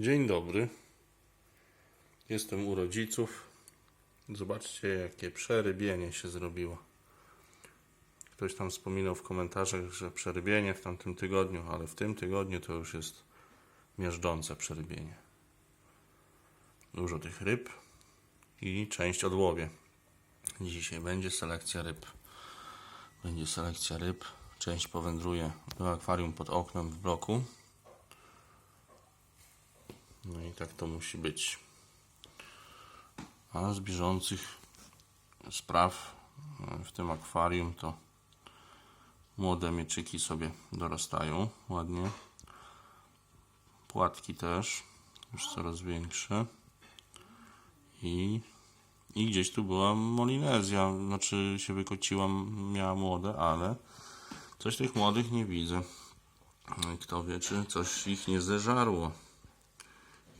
Dzień dobry. Jestem u rodziców. Zobaczcie, jakie przerybienie się zrobiło. Ktoś tam wspominał w komentarzach, że przerybienie w tamtym tygodniu, ale w tym tygodniu to już jest miażdżące przerybienie. Dużo tych ryb i część odłowie. Dzisiaj będzie selekcja ryb. Będzie selekcja ryb. Część powędruje do akwarium pod oknem w bloku. No i tak to musi być. A z bieżących spraw e, w tym akwarium to młode mieczyki sobie dorastają ładnie. Płatki też już coraz większe. I, i gdzieś tu była Molinezja, znaczy się wykociłam, miała młode, ale coś tych młodych nie widzę. I Kto wie, czy coś ich nie zeżarło.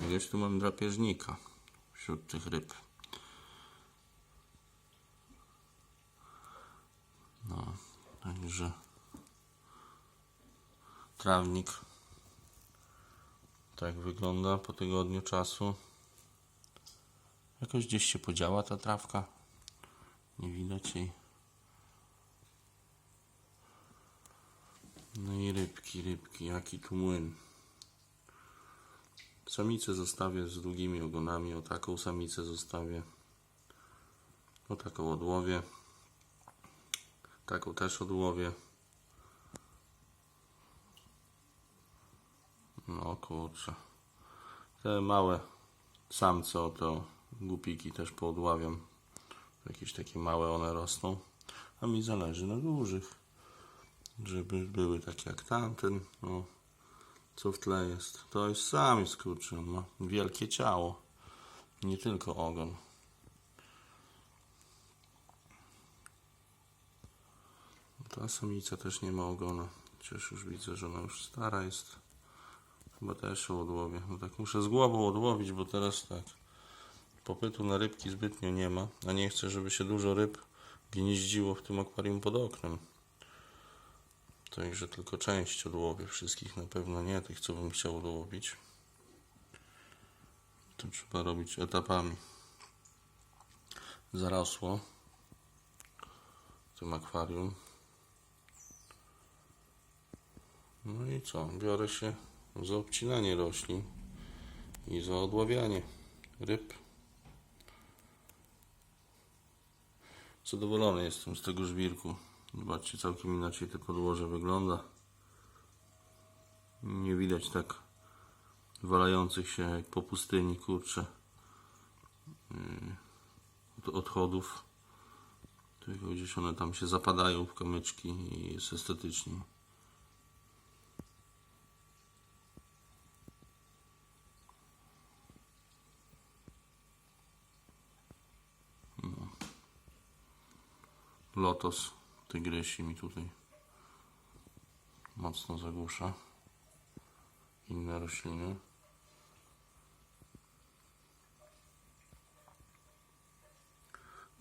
Gdzieś tu mam drapieżnika wśród tych ryb. No, także trawnik tak wygląda po tygodniu czasu. Jakoś gdzieś się podziała ta trawka. Nie widać jej. No i rybki, rybki, jaki tu młyn. Samicę zostawię z długimi ogonami. O taką samicę zostawię. O taką odłowię. Taką też odłowię. No kurczę. Te małe samce oto głupiki też poodławiam. Jakieś takie małe one rosną. A mi zależy na dużych. Żeby były takie jak tamten. No co w tle jest. To jest samiec, kurczę, ma wielkie ciało. Nie tylko ogon. Ta samica też nie ma ogona. Chociaż już widzę, że ona już stara jest. Chyba też ją odłowię. No tak muszę z głową odłowić, bo teraz tak popytu na rybki zbytnio nie ma. A nie chcę, żeby się dużo ryb gnieździło w tym akwarium pod oknem. Także tylko część odłowię, wszystkich na pewno nie, tych co bym chciał odłowić. To trzeba robić etapami. Zarosło w tym akwarium. No i co? Biorę się za obcinanie roślin i za odławianie ryb. Zadowolony jestem z tego żwirku. Zobaczcie, całkiem inaczej to podłoże wygląda. Nie widać tak walających się jak po pustyni, kurcze, yy, odchodów. Tylko gdzieś one tam się zapadają w kamyczki i jest estetycznie. Lotos tygrysi mi tutaj mocno zagłusza inne rośliny.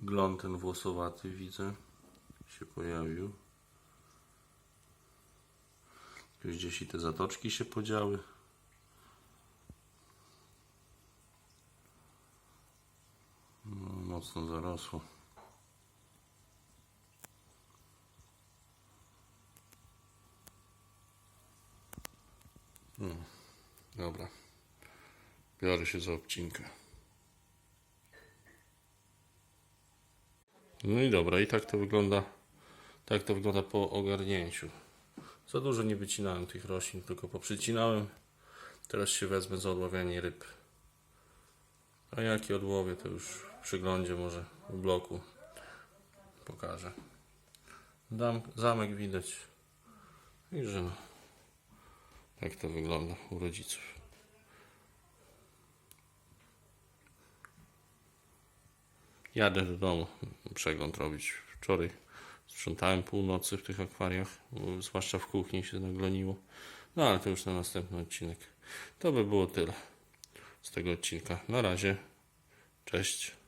Glon ten włosowaty widzę się pojawił. Już gdzieś i te zatoczki się podziały. No, mocno zarosło. No, dobra. Biorę się za obcinkę. No i dobra, i tak to wygląda. Tak to wygląda po ogarnięciu. Za dużo nie wycinałem tych roślin, tylko poprzycinałem. Teraz się wezmę za odławianie ryb. A jakie odłowie, to już w przyglądzie może w bloku pokażę. Dam, zamek widać. I że no. Tak to wygląda u rodziców. Jadę do domu przegląd robić. Wczoraj sprzątałem północy w tych akwariach, zwłaszcza w kuchni się nagloniło. No ale to już na następny odcinek. To by było tyle z tego odcinka. Na razie. Cześć.